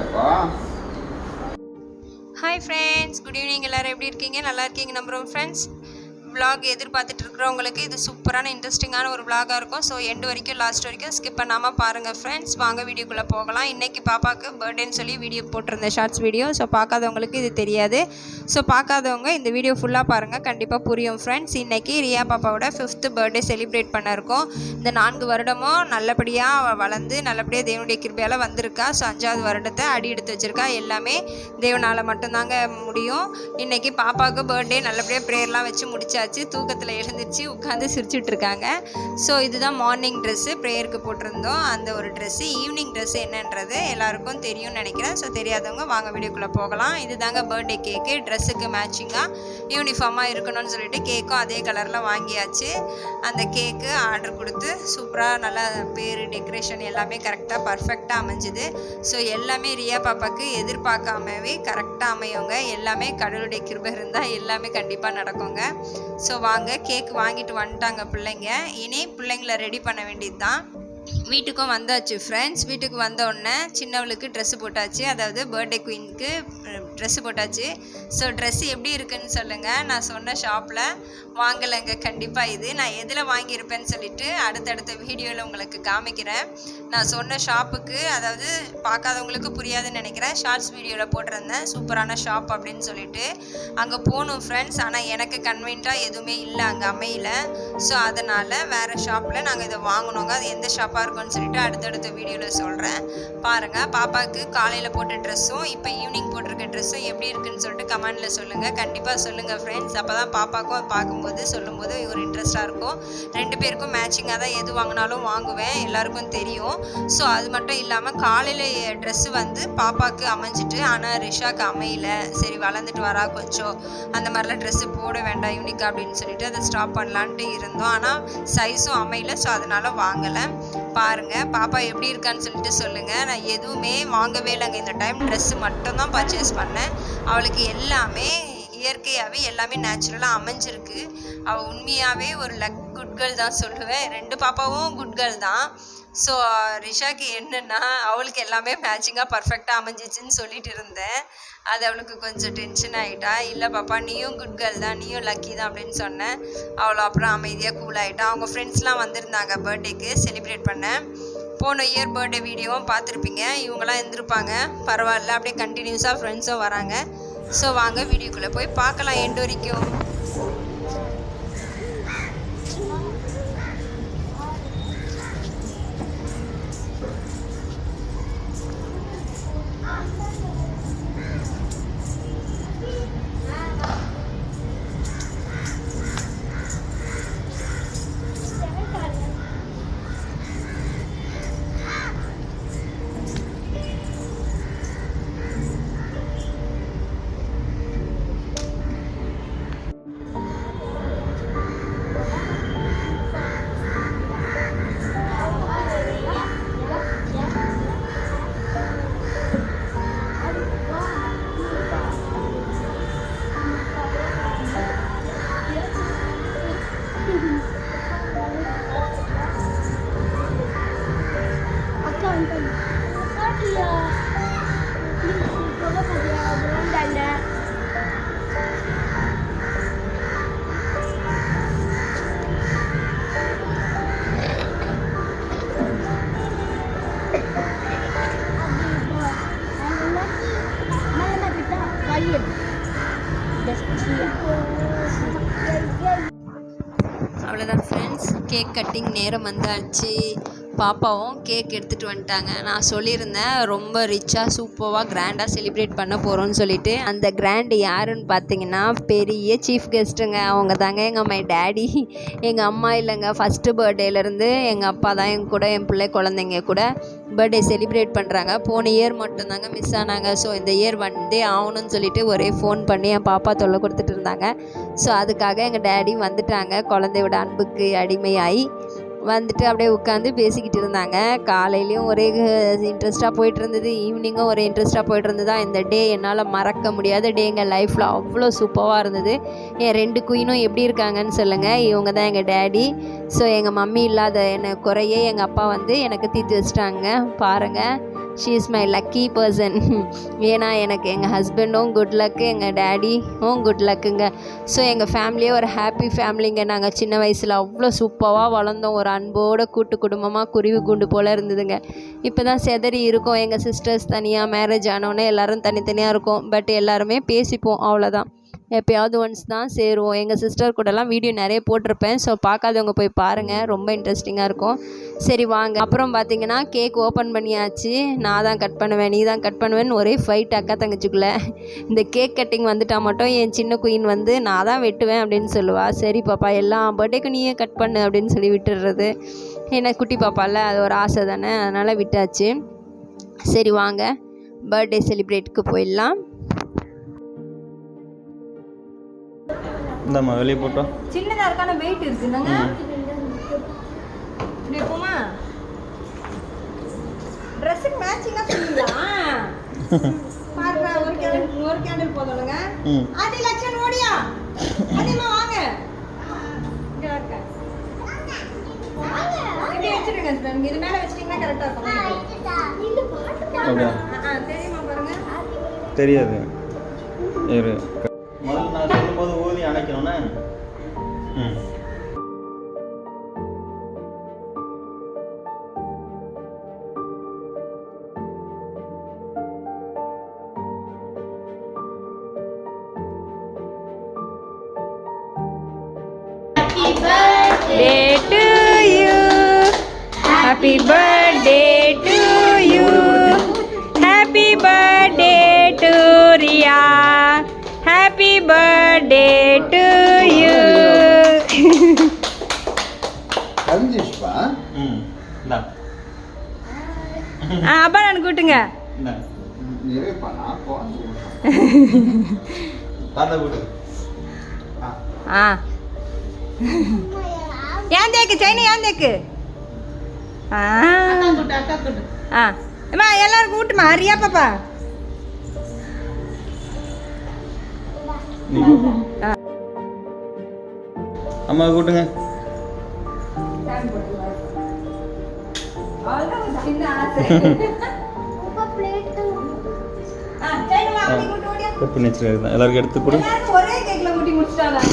இப்போ. Hi friends good evening எல்லோரும் எப்படி இருக்கீங்க? நல்லா இருக்கீங்க நம்புகிறோம் ஃப்ரெண்ட்ஸ் விலாக் எதிர்பார்த்துட்டு இருக்கிறவங்களுக்கு இது சூப்பரான இன்ட்ரெஸ்டிங்கான ஒரு விலாகாக இருக்கும். ஸோ எண்டு வரைக்கும் லாஸ்ட் வரைக்கும் ஸ்கிப் பண்ணாமல் பாருங்கள் ஃப்ரெண்ட்ஸ் வாங்க வீடியோக்குள்ளே போகலாம். இன்றைக்கி பாப்பாவுக்கு பர்த்டேன்னு சொல்லி வீடியோ போட்டிருந்தேன் ஷார்ட்ஸ் வீடியோ ஸோ பார்க்காதவங்களுக்கு இது தெரியாது. ஸோ பார்க்காதவங்க இந்த வீடியோ ஃபுல்லாக பாருங்கள் கண்டிப்பாக புரியும் ஃப்ரெண்ட்ஸ் இன்றைக்கி ரியா பாப்பாவோட ஃபிஃப்த்து பர்த்டே செலிப்ரேட் பண்ண இருக்கோம் இந்த நான்கு வருடமும் நல்லபடியாக வளர்ந்து நல்லபடியாக தேவனுடைய கிருபையால் வந்திருக்கா. ஸோ அஞ்சாவது வருடத்தை அடி எடுத்து வச்சிருக்கா. எல்லாமே தேவனால் மட்டும்தாங்க முடியும். இன்றைக்கி பாப்பாவுக்கு பர்த்டே நல்லபடியாக ப்ரேயர்லாம் வச்சு முடிச்சாச்சு தூக்கத்தில் எழுந்திரிச்சு உட்காந்து சிரிச்சிட்டு இருக்காங்க ஸோ இதுதான் மார்னிங் ட்ரெஸ்ஸு ப்ரேயருக்கு போட்டிருந்தோம். அந்த ஒரு ட்ரெஸ்ஸு ஈவினிங் ட்ரெஸ்ஸு என்னன்றது எல்லாருக்கும் தெரியும்னு நினைக்கிறேன். ஸோ தெரியாதவங்க வாங்க வீடியோக்குள்ளே போகலாம். இதுதாங்க பர்த்டே கேக்கு ட்ரெஸ்ஸுக்கு மேட்சிங்காக யூனிஃபார்மாக இருக்கணும்னு சொல்லிட்டு கேக்கும் அதே கலரில் வாங்கியாச்சு. அந்த கேக்கு ஆர்டர் கொடுத்து சூப்பராக நல்லா பேர் டெக்கரேஷன் எல்லாமே கரெக்டாக பர்ஃபெக்டாக அமைஞ்சுது. ஸோ எல்லாமே ரியா பாப்பாக்கு எதிர்பார்க்காமவே கரெக்டாக அமையவங்க எல்லாமே கடவுளுடைய கிருபை இருந்தால் எல்லாமே கண்டிப்பாக நடக்குங்க. ஸோ வாங்க கேக் வாங்கிட்டு வந்துட்டாங்க பிள்ளைங்க. இனி பிள்ளைங்கள ரெடி பண்ண வேண்டியது தான் வீட்டுக்கும் வந்தாச்சு. ஃப்ரெண்ட்ஸ் வீட்டுக்கு வந்த உடனே சின்னவளுக்கு ட்ரெஸ்ஸு போட்டாச்சு. அதாவது பர்த்டே குயினுக்கு ட்ரெஸ்ஸு போட்டாச்சு. ஸோ ட்ரெஸ்ஸு எப்படி இருக்குன்னு சொல்லுங்கள் நான் சொன்ன ஷாப்பில் வாங்கலைங்க. கண்டிப்பாக இது. நான் எதில் வாங்கியிருப்பேன்னு சொல்லிட்டு அடுத்தடுத்த வீடியோவில் உங்களுக்கு காமிக்கிறேன். நான் சொன்ன ஷாப்புக்கு அதாவது பார்க்காதவங்களுக்கு புரியாதுன்னு நினைக்கிறேன். ஷார்ட்ஸ் வீடியோவில் போட்டிருந்தேன். சூப்பரான ஷாப் அப்படின்னு சொல்லிட்டு. அங்கே போகணும் ஃப்ரெண்ட்ஸ் ஆனால் எனக்கு கன்வீன்ட்டாக எதுவுமே இல்லை. அங்கே அமையல. ஸோ அதனால் வேறு ஷாப்பில் நாங்கள் இதை வாங்கினோங்க. அது எந்த ஷாப் ஷாப்பாக இருக்கும்னு சொல்லிட்டு அடுத்தடுத்த வீடியோவில் சொல்கிறேன் பாருங்கள் பாப்பாவுக்கு காலையில் போட்ட ட்ரெஸ்ஸும் இப்போ ஈவினிங் போட்டிருக்க ட்ரெஸ்ஸும் எப்படி இருக்குன்னு சொல்லிட்டு கமெண்டில் சொல்லுங்கள் கண்டிப்பாக சொல்லுங்கள் ஃப்ரெண்ட்ஸ் அப்போ தான் பாப்பாக்கும் பார்க்கும்போது சொல்லும்போது ஒரு இன்ட்ரெஸ்ட்டாக இருக்கும். ரெண்டு பேருக்கும் மேட்சிங்காக தான் எது வாங்கினாலும் வாங்குவேன். எல்லாருக்கும் தெரியும். ஸோ அது மட்டும் இல்லாமல் காலையில் ட்ரெஸ்ஸு வந்து பாப்பாவுக்கு அமைஞ்சிட்டு ஆனால் ரிஷாக்கு அமையல. சரி வளர்ந்துட்டு வரா கொஞ்சம். அந்த மாதிரிலாம் ட்ரெஸ்ஸு போட வேண்டாம் யூனிக் அப்படின்னு சொல்லிட்டு அதை ஸ்டாப் பண்ணலான்ட்டு இருந்தோம். ஆனால் சைஸும் அமையல ஸோ அதனால் வாங்கலை. பாருங்கள் பாப்பா எப்படி இருக்கான்னு சொல்லிட்டு சொல்லுங்கள் நான் எதுவுமே வாங்கவே இல்லைங்க. இந்த டைம் ட்ரெஸ்ஸு மட்டும்தான் பர்ச்சேஸ் பண்ணேன். அவளுக்கு எல்லாமே இயற்கையாகவே எல்லாமே நேச்சுரலாக அமைஞ்சிருக்கு. அவள் உண்மையாகவே ஒரு லக் குட் கேர்ள் தான் சொல்லுவேன். ரெண்டு பாப்பாவும் குட் கேர்ள் தான். ஸோ uh, ரிஷாக்கு என்னென்னா அவளுக்கு எல்லாமே மேட்சிங்காக பர்ஃபெக்டாக அமைஞ்சிச்சின்னு சொல்லிட்டு இருந்தேன். அது அவளுக்கு கொஞ்சம் டென்ஷன் ஆகிட்டா இல்லை பாப்பா நீயும் குட் கேர்ள் தான் நீயும் லக்கி தான் அப்படின்னு சொன்னேன். அவளை அப்புறம் அமைதியாக கூல் ஆகிட்டா அவங்க ஃப்ரெண்ட்ஸ்லாம் வந்திருந்தாங்க பர்த்டேக்கு செலிப்ரேட் பண்ண போன இயர் பர்த்டே வீடியோவும் பார்த்துருப்பீங்க. இவங்களாம் இருந்திருப்பாங்க பரவாயில்ல அப்படியே கண்டினியூஸாக ஃப்ரெண்ட்ஸும் வராங்க. ஸோ வாங்க வீடியோக்குள்ளே போய் பார்க்கலாம் எண்டு வரைக்கும் அவ்வளோதான் ஃப்ரெண்ட்ஸ் கேக் கட்டிங் நேரம் வந்தாச்சு. பாப்பாவும் கேக் எடுத்துகிட்டு வந்துட்டாங்க. நான் சொல்லியிருந்தேன் ரொம்ப ரிச்சாக சூப்பராக கிராண்டாக செலிப்ரேட் பண்ண போகிறோன்னு சொல்லிட்டு. அந்த கிராண்டு யாருன்னு பார்த்தீங்கன்னா பெரிய சீஃப் கெஸ்ட்டுங்க அவங்க தாங்க எங்கள் அம்மா டேடி எங்கள் அம்மா இல்லைங்க. ஃபஸ்ட்டு பர்த்டேலேருந்து எங்கள் அப்பா தான் என் கூட என் பிள்ளை குழந்தைங்க கூட பர்த்டே செலிப்ரேட் பண்ணுறாங்க போன இயர் மட்டும்தாங்க மிஸ் ஆனாங்க. ஸோ இந்த இயர் வந்தே ஆகணும்னு சொல்லிட்டு ஒரே ஃபோன் பண்ணி என் பாப்பா தொல்லை கொடுத்துட்டு இருந்தாங்க. ஸோ அதுக்காக எங்கள் டேடி வந்துட்டாங்க. குழந்தையோட அன்புக்கு அடிமையாகி வந்துட்டு அப்படியே உட்காந்து பேசிக்கிட்டு இருந்தாங்க. காலையிலையும் ஒரே இன்ட்ரெஸ்ட்டாக போயிட்டு இருந்தது ஈவினிங்கும் ஒரே இன்ட்ரெஸ்ட்டாக போயிட்டு இருந்ததா இந்த டே என்னால் மறக்க முடியாத டே எங்கள் லைஃப்பில் அவ்வளோ சூப்பராக இருந்தது. என் ரெண்டு குயினும் எப்படி இருக்காங்கன்னு சொல்லுங்கள் இவங்க தான் எங்கள் டேடி ஸோ எங்கள் மம்மி இல்லாத என்னை குறையே எங்கள் அப்பா வந்து எனக்கு தீர்த்து வச்சிட்டாங்க. பாருங்கள் she is my lucky person ஏன்னா எனக்கு எங்கள் ஹஸ்பண்டும் குட் லக்கு எங்கள் டேடியும் குட் லக்குங்க ஸோ எங்கள் ஃபேமிலியே ஒரு ஹாப்பி ஃபேமிலிங்க நாங்கள் சின்ன வயசில் அவ்வளோ சூப்பராக வளர்ந்தோம். ஒரு அன்போட கூட்டு குடும்பமாக குருவி குண்டு போல் இருந்ததுங்க. இப்போ தான் செதறி இருக்கோம். எங்கள் சிஸ்டர்ஸ் தனியாக மேரேஜ் ஆனோடனே எல்லோரும் தனித்தனியாக இருக்கோம். பட் எல்லாருமே பேசிப்போம். அவ்வளோதான் எப்போயாவது ஒன்ஸ் தான் சேருவோம். எங்கள் சிஸ்டர் கூடலாம் வீடியோ நிறைய போட்டிருப்பேன். ஸோ பார்க்காதவங்க போய் பாருங்கள் ரொம்ப இன்ட்ரெஸ்டிங்காக இருக்கும். சரி வாங்க. அப்புறம் பார்த்தீங்கன்னா கேக் ஓப்பன் பண்ணியாச்சு. நான் தான் கட் பண்ணுவேன் நீ தான் கட் பண்ணுவேன்னு ஒரே ஃபைட் அக்கா தங்கச்சிக்குள்ளே. இந்த கேக் கட்டிங் வந்துட்டால் மட்டும் என் சின்ன குயின் வந்து நான் தான் வெட்டுவேன் அப்படின்னு சொல்லுவா. சரி பாப்பா எல்லாம் பர்த்டேக்கு நீயே கட் பண்ணு அப்படின்னு சொல்லி விட்டுடுறது. ஏன்னா குட்டி பாப்பால அது ஒரு ஆசை தானே. அதனால் விட்டாச்சு. சரி வாங்க. பர்த்டே செலிப்ரேட்டுக்கு போயிடலாம். இந்தாம்மா வெளியே போட்டோம் சின்னதாக இருக்கான வெயிட் இருக்குதுங்க இப்படி போமா ட்ரெஸ்ஸுக்கு மேட்சிங்காக சொல்லுங்களா பாருங்க ஒரு கேண்டில் ஒரு கேண்டில் போதும்லங்க ம். ஆதி லட்சன் ஓடியா? அதிகமா வாங்க. இது மேல வச்சிட்டீங்கன்னா கரெக்டா இருக்கும். தெரியாது. இரு. 呢？嗯。அப்பா நான் கூட்டுங்க ஆ. ஏன் தேக்கு சைனா ஏன் தேக்கு? ஆ. ஆ. அம்மா எல்லாரும் கூட்டுமா ரியா பாப்பா? நீ ஆ. கட் வச்சிருக்கேன் எல்லாருக்கும் எடுத்து கொடு. ஒரே கேக்ல முட்டி முடிச்சிட்டாங்க.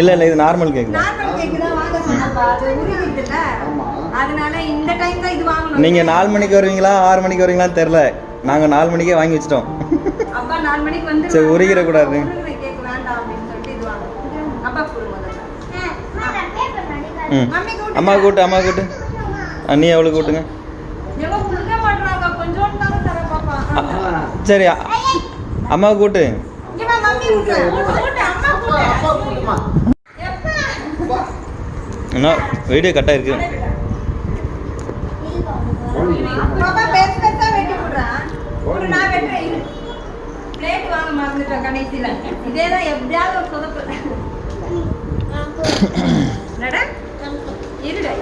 இல்லை இல்லை இது நார்மல் கேக் நார்மல் கேக் தான் வாங்க சொன்னப்பா அது உருகிட்டுல ஆமா. அதனால இந்த டைம் தான் இது வாங்கணும். நீங்கள் நாலு மணிக்கு வருவீங்களா ஆறு மணிக்கு வருவீங்களான்னு தெரில நாங்கள் நாலு மணிக்கே வாங்கி வச்சிட்டோம். அப்பா நாலு மணிக்கு வந்து சரி, உருகிடக்கூடாது. கேக் வேண்டாம் அப்படின்னு சொல்லிட்டு இது வாங்க அப்பா கொடு முதல்ல ம். அம்மா கூட்டு அம்மா கூட்டு. அண்ணி அவளுக்கு கூட்டுங்க. சரி அம்மா கூட்டு. இங்க வா மம்மி கூட்டு. கூட்டு அம்மா கூட்டு. அப்பா கூட்டுமா? எப்பா? இன்னும் வீடியோ கட்டாக இருக்கு கடைசியில. இதே தான் எப்படியாவது ஒரு சொதப்பு. இருடா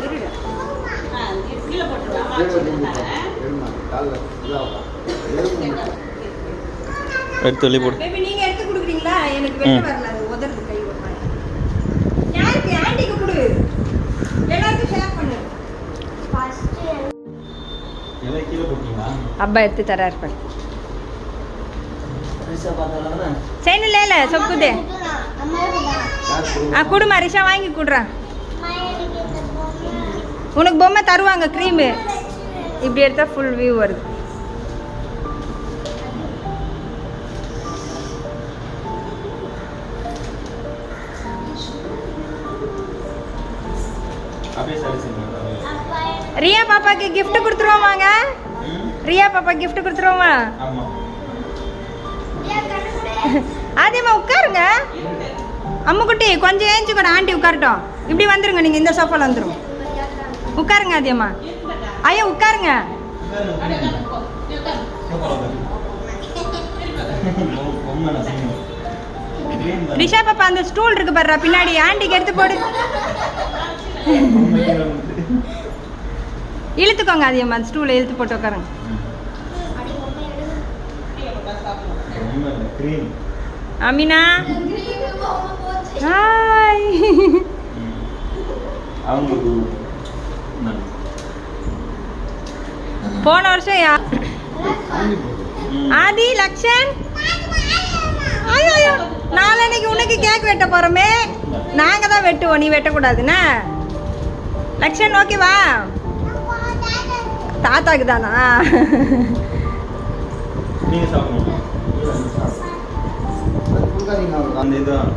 எடுத்து வெளியே போடு. பேபி நீங்க எடுத்து கொடுக்குறீங்களா? எனக்கு வெட்ட. வரல அது உதறது கை ஒரு மாதிரி. யாருக்கு ஆண்டிக்கு கொடு. எல்லாருக்கும் ஷேர் பண்ணு. எல்லாம் கீழே போட்டீங்களா அப்பா எடுத்து தராரு பாரு. செயின் இல்லை இல்லை சொக்குதே. ஆ குடுமா ரிஷா வாங்கி கொடுறேன் உனக்கு பொம்மை தருவாங்க க்ரீமு இப்படி எடுத்தா ஃபுல் வியூ வருது. ரியா பாப்பாக்கு gift கொடுத்துருவோமாங்க? ரியா பாப்பா gift கொடுத்துருவோமா? அதேமா உட்காருங்க. அம்முக்குட்டி கொஞ்சம் ஏஞ்சி கூட ஆண்டி உட்காரட்டும். இப்படி வந்துருங்க நீங்கள் இந்த சோஃபாவில் வந்துருங்க. உட்காருங்க அதியம்மா ஐயா உட்காருங்க. ரிஷா பாப்பா அந்த ஸ்டூல் இருக்கு பாருடா பின்னாடி. ஆண்டிக்கு எடுத்து போடு. இழுத்துக்கோங்க அதிகமாக அந்த ஸ்டூலை இழுத்து போட்டு உட்காருங்க. அமினா. ஹாய் அவங்களுக்கு போன வருஷம் யா ஆதி லக்ஷன்? ஐயோ நாளன்னைக்கு உனக்கு கேக் வெட்ட போறோமே. நாங்க தான் வெட்டுவோம் நீ வெட்டக்கூடாதுண்ணா லக்ஷன் ஓகேவா தாத்தாக்கு தானா?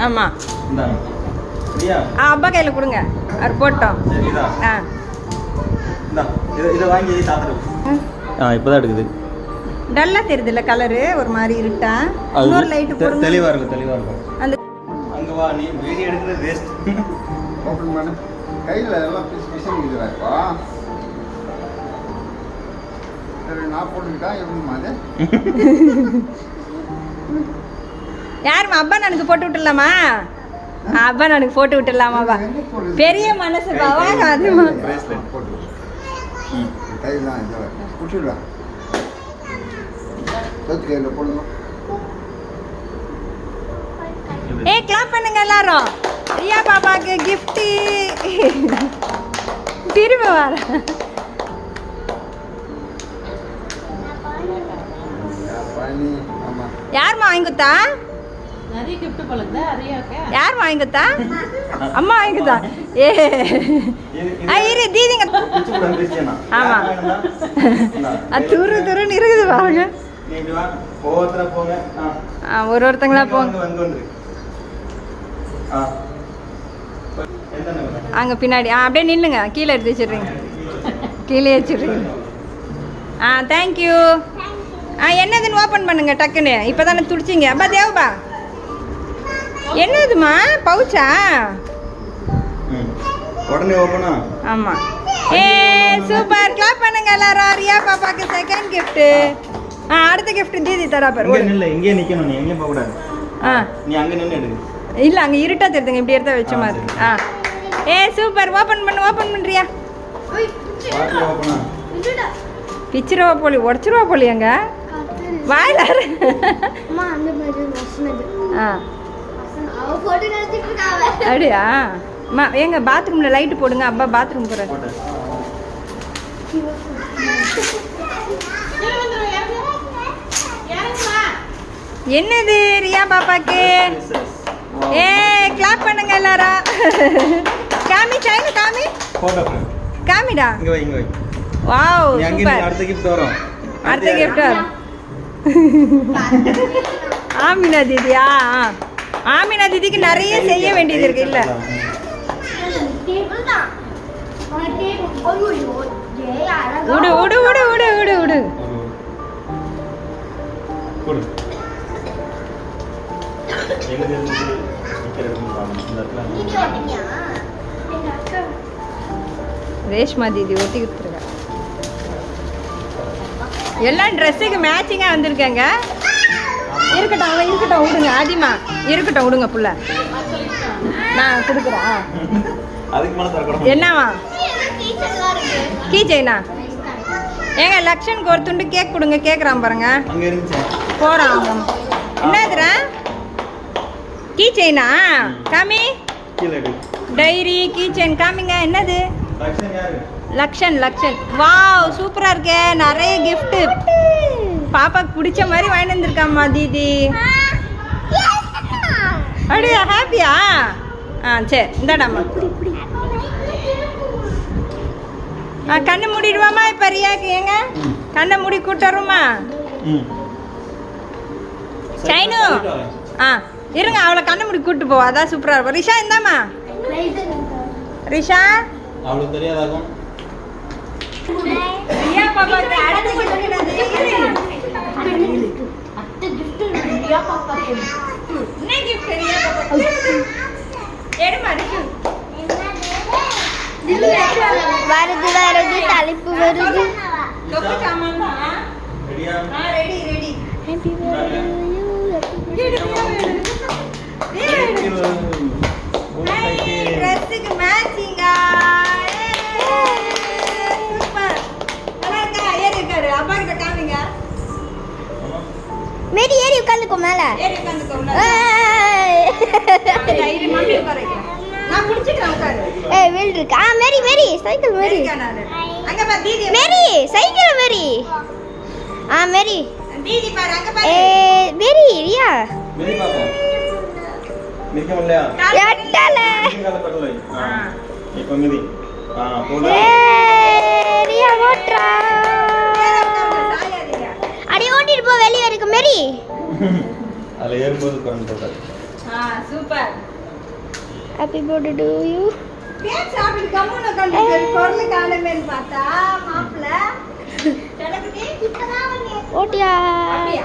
ஆமா. அப்பா கையில் கொடுங்க. அவர் போட்டோம். ஆ. இதை இதை வாங்கி சாப்பிடு. ஆ இப்போதான் எடுக்குது. டல்லாக தெரியுதுல்ல கலரு? ஒரு மாதிரி இருட்டா? இன்னொரு லைட்டு தெ- போடுங்க. தெளிவா இருக்கும் தெளிவா இருக்கும். அந்த அங்க வா நீ வீடியோ எடுக்கிறது வேஸ்ட் ஓப்பன் பண்ணு. கையில் எல்லாம் பிசு பிசுங்குதுடா இப்போ சரி நான் போட்டுக்கிட்டா எப்படிம்மா அது யாரும்மா அப்பா நானுக்கு போட்டு விட்டுலாமா அப்பா நானுக்கு போட்டு விட்டுலாமாவா பெரிய வாங்க அதுமா Bracelet. போட்டு ம் கையில் தான் இதில் பிடிச்சிடுவா சொத்து கையில் போடுங்க ஏ கிளாப் பண்ணுங்க எல்லாரும். ரியா பாப்பாக்கு கிஃப்ட் திரும்ப வர. பழனி ஆமாம் யாரும்மா வாங்கி கொடுத்தா? யார் வாங்கி கொடுத்தா அம்மா வாங்கி கொடுத்தா ஏ ஆ, இரு தீதிங்க. பிச்சு கூட கிறிஸ்டியனா ஆமா. யார் வேணும்னா? இந்தா. அது துரு துருன்னு இருக்குது பாருங்க. ஆ. ஒரு ஒருத்தங்களா போங்க. அங்கே பின்னாடி. ஆ அப்படியே நில்லுங்க. கீழே எடுத்து வச்சிடுறீங்க. கீழே வச்சிடுறீங்க. ஆ தேங்க்யூ ஆ என்னதுன்னு ஓப்பன் பண்ணுங்க டக்குன்னு. இப்போ தானே துடிச்சிங்க. அப்பா தேவபா என்னதுமா பவுச்சா? உடனே ஓப்பனா ஆமாம் ஏ சூப்பர். கிளாப் பண்ணுங்க எல்லாரும். ரியா பாப்பாக்கு செகண்ட் கிஃப்ட்டு ஆ அடுத்த கிஃப்ட் தீதி தரா பாரு. இங்கே. நில்ல இங்கே நிக்கணும் நீ. எங்கேயும் போக கூடாது ஆ. நீ அங்க நின்னு எடு. இல்லை அங்கே இருட்டா தெரியுதுங்க. இப்படி எடுத்தா வச்ச மாதிரி. ஆ. ஏ சூப்பர். ஓப்பன் பண்ணு ஓப்பன் பண்ணுறியா பாட்டில் ஓப்பனா பிச்சிருவா போலி உடச்சிருவா போலி அங்க வாயில அம்மா அந்த மாதிரி வசனது ஆ. அப்படியா? அம்மா ஏங்க பாத்ரூமில் லைட்டு போடுங்க. அப்பா பாத்ரூம் போட்டு என்னது ரியா பாப்பாக்கு? ஏ கிளாப் பண்ணுங்க எல்லாரும். காமி சைனு காமி. காமிடா. இங்க வை இங்க வை. Wow super. அடுத்த கிஃப்ட் வரும். அடுத்த கிஃப்ட் ஆமினா தீதியா? ஆ. ஆமினா தீதிக்கு நிறைய செய்ய வேண்டியது இருக்கு இல்ல? விடு விடு விடு விடு விடு விடு ரேஷ்மா தீதி ஒட்டி கொடுத்துருங்க எல்லாம் ட்ரெஸ்ஸுக்கு மேட்சிங்காக வந்திருக்கேங்க. இருக்கட்டும் அவன் இருக்கட்டும் விடுங்க. ஆதிமா இருக்கட்டும் விடுங்க புள்ள. நான் கொடுக்குறேன். என்னவா? கீ செயினா ஏங்க லக்ஷனுக்கு ஒரு துண்டு கேக் கொடுங்க கேட்குறான் பாருங்க. போகிறான் அவன். என்னதுரா கீ செயினா காமி? டைரி கீ செயின் காமிங்க என்னது? லக்ஷன் லக்ஷன் லக்ஷன் வாவ் சூப்பரா இருக்கே. நிறைய gift. பாப்பாக்கு பிடிச்ச மாதிரி வாங்கிட்டு வந்திருக்காம்மா தீதி. அப்படியா ஹாப்பியா? ஆ சரி இந்தாடாம்மா. ஆ கண்ணு மூடிடுவாமா இப்போ ரியாக்கு ஏங்க? கண்ணை மூடி கூட்டுறோமா சைனு ஆ இருங்க அவளை கண்ணை மூடி கூட்டு போவா அதான் சூப்பராக இருக்கும். ரிஷா இந்தாம்மா. ரிஷா? அவளுக்கு தெரியாதாக்கும் ரியா பாப்பாக்கு அடுத்த? அத்தை கிஃப்ட் ரெடியா பாப்பா என்ன கிஃப்ட் ரெடியா பாப்பா எடுமா எடுத்து வருது வருது தலைப்பு வருது அப்பா கிட்ட காமிங்க. மேரி ஏறி உட்காந்துக்கோ மேல. ஏறி உட்காந்துக்கோ நான் புடிச்சுக்கிறேன் உட்காரு. ஏய் வீல் இருக்கு. ஆ மேரி மேரி சைக்கிள் மேரி அங்க பா தீதி. மேரி சைக்கிள் மேரி ஆ மேரி தீதி பாரு அங்க பாரு. ஏய் மேரி ரியா. மேரி பாப்பா நிக்க முடியல எட்டல கால அடி ஓட்டிட்டு போ வெளிய இருக்கு மேரி. அதில் ஏறும்போது குரங்கு போட்டாரு ஆ super. Happy birthday to you cake சாப்பிட்டு கம்முன்னு உட்காந்துட்டு பொருள் காணுமேன்னு பார்த்தா மாப்பிள்ள ஓட்டியா? அப்படியா?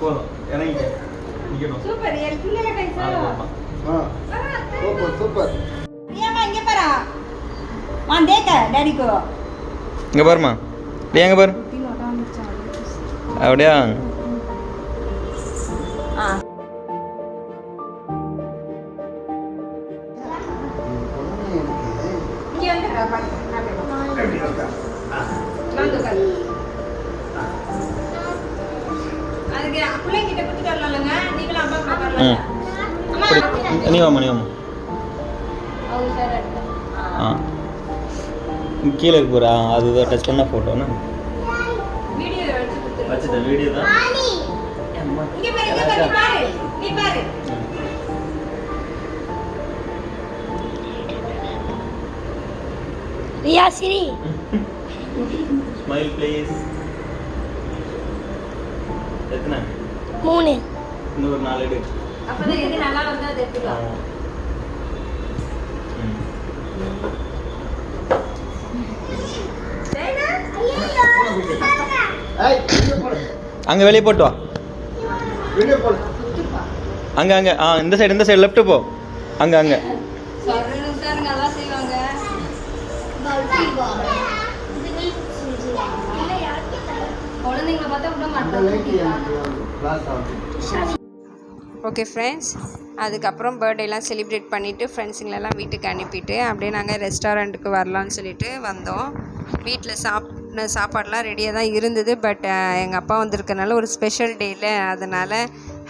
போதும் இறங்கிக்க. நிற்கணும் சூப்பர் என் பிள்ளைங்க கைசா ஆ சூப்பர் சூப்பர். ஏமா இங்க பாரா. டாடிக்கு. இங்கே பாருமா டேய் எங்கே பாரு? அப்படியா? நீ வாமா நீ வாமா ஆ. கீழே இருக்கு ஆ, அதுதான் டச் பண்ண ஃபோட்டோனா வீடியோ எடுத்து வச்சுட்டேன் வீடியோ தான். ரியா சிரி. ஸ்மைல் ப்ளீஸ் எத்தனை? மூணு. இன்னொரு நாலு எடு. அப்பதான் எது நல்லா வருதோ அதை எடுத்துக்கலாம் ம். அங்கே வெளியே போட்டு வா. அங்கே அங்கே. ஆ இந்த சைடு இந்த சைடு லெஃப்ட்டு போ. அங்கே அங்கே. ஓகே ஃப்ரெண்ட்ஸ் அதுக்கப்புறம் பர்த்டேலாம் செலிப்ரேட் பண்ணிவிட்டு ஃப்ரெண்ட்ஸுங்களெல்லாம் வீட்டுக்கு அனுப்பிட்டு அப்படியே நாங்கள் ரெஸ்டாரண்ட்டுக்கு வரலான்னு சொல்லிட்டு வந்தோம். வீட்டில் சாப்பிட்ன சாப்பாடெலாம் ரெடியாக தான் இருந்தது. பட் எங்கள் அப்பா வந்திருக்கனால ஒரு ஸ்பெஷல் டேயில் அதனால்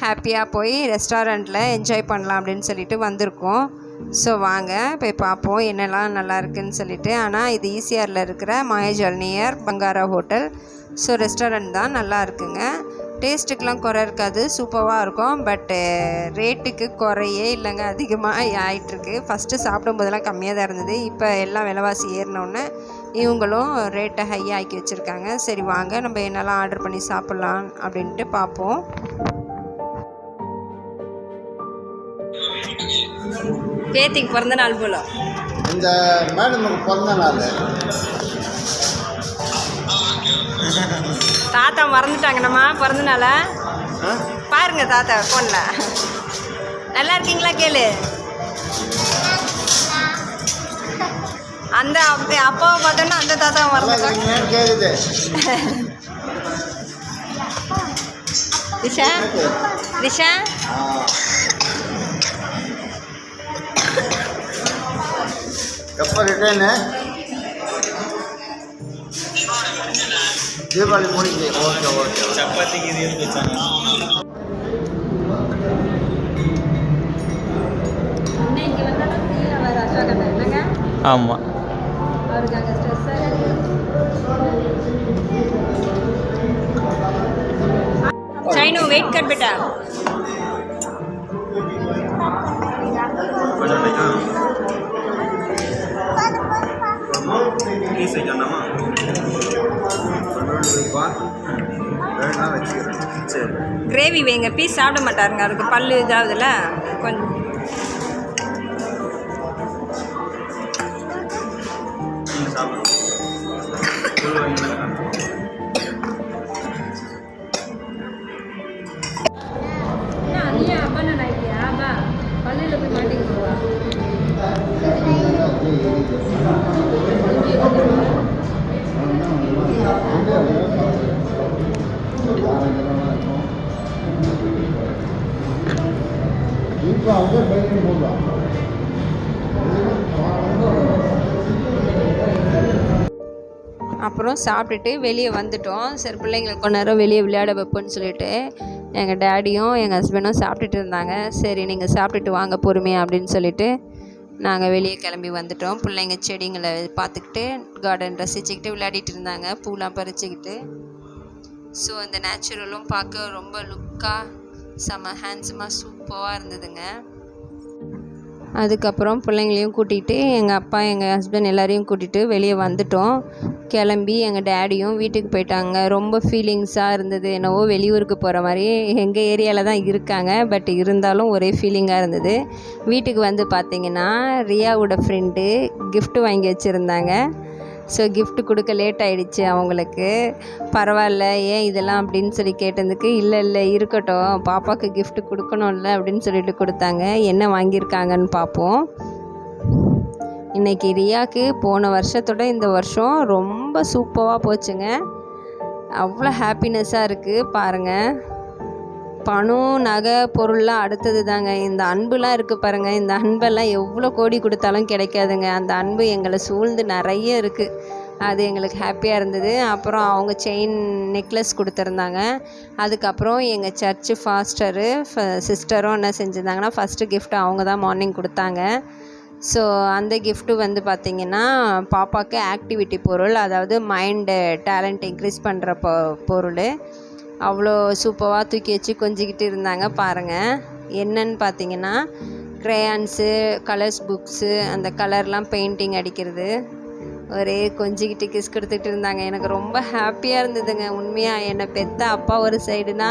ஹாப்பியாக போய் ரெஸ்டாரண்ட்டில் என்ஜாய் பண்ணலாம் அப்படின்னு சொல்லிட்டு வந்திருக்கோம். ஸோ வாங்க போய் பார்ப்போம் என்னெல்லாம் நல்லா இருக்குன்னு சொல்லிட்டு. ஆனால் இது ஈசிஆரில் இருக்கிற Mayajal near Bangara hotel so restaurant தான் நல்லா இருக்குங்க. டேஸ்ட்டுக்கெலாம் குறை இருக்காது சூப்பராக இருக்கும். பட்டு ரேட்டுக்கு குறையே இல்லைங்க. அதிகமாக ஆகிட்டுருக்கு ஃபஸ்ட்டு சாப்பிடும்போதெல்லாம் கம்மியாக தான் இருந்தது. இப்போ எல்லாம் விலைவாசி ஏறினோடனே இவங்களும் ரேட்டை ஹை ஆக்கி வச்சுருக்காங்க. சரி வாங்க நம்ம என்னெல்லாம் ஆர்டர் பண்ணி சாப்பிட்லாம் அப்படின்ட்டு பார்ப்போம். பேத்திக்கு பிறந்த நாள் போல. இந்த மேடமுக்கு பிறந்த நாள். தாத்தா மறந்துட்டாங்கண்ணம்மா பிறந்த நாளா? பாருங்க தாத்தா ஃபோனில் நல்லா இருக்கீங்களா? கேளு. அந்த அப்ப அப்பாவை பார்த்தோன்னா அந்த தாத்தா திஷா? திஷா? ஆ. எப்போ ரிட்டர்னு தீபாவளி முடிஞ்சு. ஓகே ஓகே சப்பாத்திக்கு இது வச்சாங்க ஆமாம் அவருக்கு அங்கே ஸ்ட்ரெஸ்ஸாக சைனு வெயிட் கட் வேணா வச்சுக்கிறேன் சரி கிரேவி வைங்க பீஸ் சாப்பிட மாட்டாருங்க. அவருக்கு பல்லு இதாகுதுல்ல கொஞ்சம் பல்லில் அப்புறம் சாப்பிட்டுட்டு வெளியே வந்துட்டோம். சரி பிள்ளைங்களுக்கு கொஞ்ச நேரம் வெளியே விளையாட வைப்போன்னு சொல்லிட்டு எங்கள் டேடியும் எங்கள் ஹஸ்பண்டும் சாப்பிட்டுட்டு இருந்தாங்க. சரி நீங்கள் சாப்பிட்டுட்டு வாங்க பொறுமையாக அப்படின்னு சொல்லிட்டு நாங்கள் வெளியே கிளம்பி வந்துட்டோம். பிள்ளைங்க செடிங்களை பார்த்துக்கிட்டு கார்டன் ரசிச்சுக்கிட்டு விளையாடிட்டு இருந்தாங்க. பூலாம் பறிச்சுக்கிட்டு. ஸோ அந்த நேச்சுரலும் பார்க்க ரொம்ப லுக்காக செம ஹேண்ட்ஸமாக சூப்பராக இருந்ததுங்க. அதுக்கப்புறம் பிள்ளைங்களையும் கூட்டிகிட்டு எங்கள் அப்பா எங்கள் ஹஸ்பண்ட் எல்லாரையும் கூட்டிகிட்டு வெளியே வந்துட்டோம். கிளம்பி எங்கள் டேடியும் வீட்டுக்கு போயிட்டாங்க. ரொம்ப ஃபீலிங்ஸாக இருந்தது. என்னவோ வெளியூருக்கு போகிற மாதிரி. எங்கள் ஏரியாவில் தான் இருக்காங்க. பட் இருந்தாலும் ஒரே ஃபீலிங்காக இருந்தது. வீட்டுக்கு வந்து பார்த்தீங்கன்னா ரியாவோட ஃப்ரெண்டு கிஃப்ட் வாங்கி வச்சுருந்தாங்க. ஸோ கிஃப்ட் கொடுக்க லேட் ஆகிடுச்சு அவங்களுக்கு. பரவாயில்ல ஏன் இதெல்லாம் அப்படின்னு சொல்லி கேட்டதுக்கு இல்லை இல்லை இருக்கட்டும். பாப்பாவுக்கு கிஃப்ட் கொடுக்கணும்ல அப்படின்னு சொல்லிட்டு கொடுத்தாங்க. என்ன வாங்கியிருக்காங்கன்னு பார்ப்போம் இன்றைக்கி ரியாக்கு போன வருஷத்தோட இந்த வருஷம் ரொம்ப சூப்பராக போச்சுங்க. அவ்வளோ ஹாப்பினஸ்ஸாக இருக்குது பாருங்கள் பணம் நகை பொருள்லாம் அடுத்தது தாங்க. இந்த அன்புலாம் இருக்குது பாருங்கள் இந்த அன்பெல்லாம் எவ்வளோ கோடி கொடுத்தாலும் கிடைக்காதுங்க. அந்த அன்பு எங்களை சூழ்ந்து நிறைய இருக்குது அது எங்களுக்கு ஹாப்பியாக இருந்தது. அப்புறம் அவங்க செயின் நெக்லஸ் கொடுத்துருந்தாங்க. அதுக்கப்புறம் எங்கள் சர்ச்சு ஃபாஸ்டரு சிஸ்டரும் என்ன செஞ்சுருந்தாங்கன்னா ஃபஸ்ட்டு கிஃப்ட் அவங்க தான் மார்னிங் கொடுத்தாங்க. ஸோ அந்த கிஃப்ட்டு வந்து பார்த்திங்கன்னா பாப்பாவுக்கு ஆக்டிவிட்டி பொருள் அதாவது மைண்டு டேலண்ட் இன்க்ரீஸ் பண்ணுற பொ பொருள். அவ்வளோ சூப்பராக தூக்கி வச்சு கொஞ்சிக்கிட்டு இருந்தாங்க பாருங்கள் என்னன்னு பார்த்தீங்கன்னா க்ரேயான்ஸு கலர்ஸ் புக்ஸு அந்த கலர்லாம் பெயிண்டிங் அடிக்கிறது. ஒரே கொஞ்சிக்கிட்டு கிஸ் கொடுத்துட்டு இருந்தாங்க. எனக்கு ரொம்ப ஹாப்பியாக இருந்ததுங்க. உண்மையாக என்னை பெத்த அப்பா ஒரு சைடுனா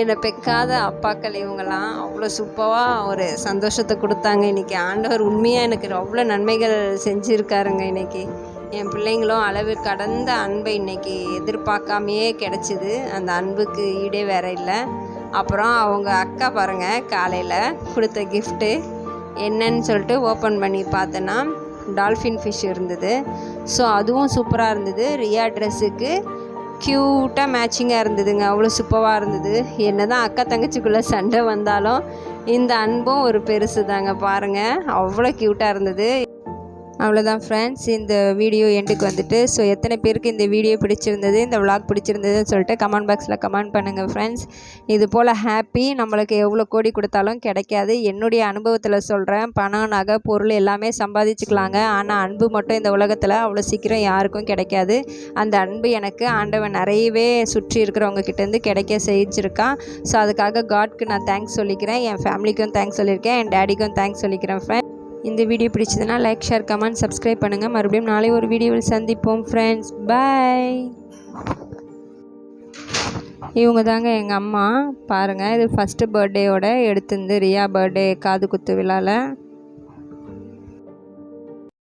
என்னை பெக்காத அப்பாக்கள் இவங்கெல்லாம் அவ்வளோ சூப்பராக ஒரு சந்தோஷத்தை கொடுத்தாங்க. இன்றைக்கி ஆண்டவர் உண்மையாக எனக்கு அவ்வளோ நன்மைகள் செஞ்சுருக்காருங்க இன்றைக்கி என் பிள்ளைங்களும் அளவு கடந்த அன்பை இன்னைக்கு எதிர்பார்க்காமையே கிடச்சிது. அந்த அன்புக்கு ஈடே வேற இல்லை. அப்புறம் அவங்க அக்கா பாருங்கள் காலையில் கொடுத்த கிஃப்ட்டு என்னன்னு சொல்லிட்டு ஓப்பன் பண்ணி பார்த்தேன்னா டால்ஃபின் ஃபிஷ் இருந்தது. ஸோ அதுவும் சூப்பராக இருந்தது. ரியா ட்ரெஸ்ஸுக்கு க்யூட்டாக மேட்சிங்காக இருந்ததுங்க. அவ்வளோ சூப்பராக இருந்தது. என்ன தான் அக்கா தங்கச்சிக்குள்ளே சண்டை வந்தாலும் இந்த அன்பும் ஒரு பெருசு தாங்க பாருங்கள் அவ்வளோ க்யூட்டாக இருந்தது. அவ்வளோதான் ஃப்ரெண்ட்ஸ் இந்த வீடியோ எண்டுக்கு வந்துட்டு ஸோ எத்தனை பேருக்கு இந்த வீடியோ பிடிச்சிருந்தது இந்த விளாக் பிடிச்சிருந்ததுன்னு சொல்லிட்டு கமெண்ட் பாக்ஸில் கமெண்ட் பண்ணுங்கள் ஃப்ரெண்ட்ஸ் இது போல் ஹாப்பி நம்மளுக்கு எவ்வளோ கோடி கொடுத்தாலும் கிடைக்காது. என்னுடைய அனுபவத்தில் சொல்கிறேன் பணம் நகை பொருள் எல்லாமே சம்பாதிச்சுக்கலாங்க. ஆனால் அன்பு மட்டும் இந்த உலகத்தில் அவ்வளோ சீக்கிரம் யாருக்கும் கிடைக்காது. அந்த அன்பு எனக்கு ஆண்டவன் நிறையவே சுற்றி இருக்கிறவங்க கிட்டேருந்து கிடைக்க செஞ்சுருக்கான். ஸோ அதுக்காக காட்க்கு நான் தேங்க்ஸ் சொல்லிக்கிறேன் என் ஃபேமிலிக்கும் தேங்க்ஸ் சொல்லியிருக்கேன் என் டேடிக்கும் தேங்க்ஸ் சொல்லிக்கிறேன் ஃப்ரெண்ட் இந்த வீடியோ பிடிச்சதுன்னா லைக் ஷேர் கமெண்ட் சப்ஸ்கிரைப் பண்ணுங்கள் மறுபடியும் நாளை ஒரு வீடியோவில் சந்திப்போம் ஃப்ரெண்ட்ஸ் பை இவங்க தாங்க எங்கள் அம்மா. பாருங்கள் இது ஃபஸ்ட்டு பர்த்டேயோட எடுத்திருந்து ரியா பர்த்டே காது குத்து விழாவில்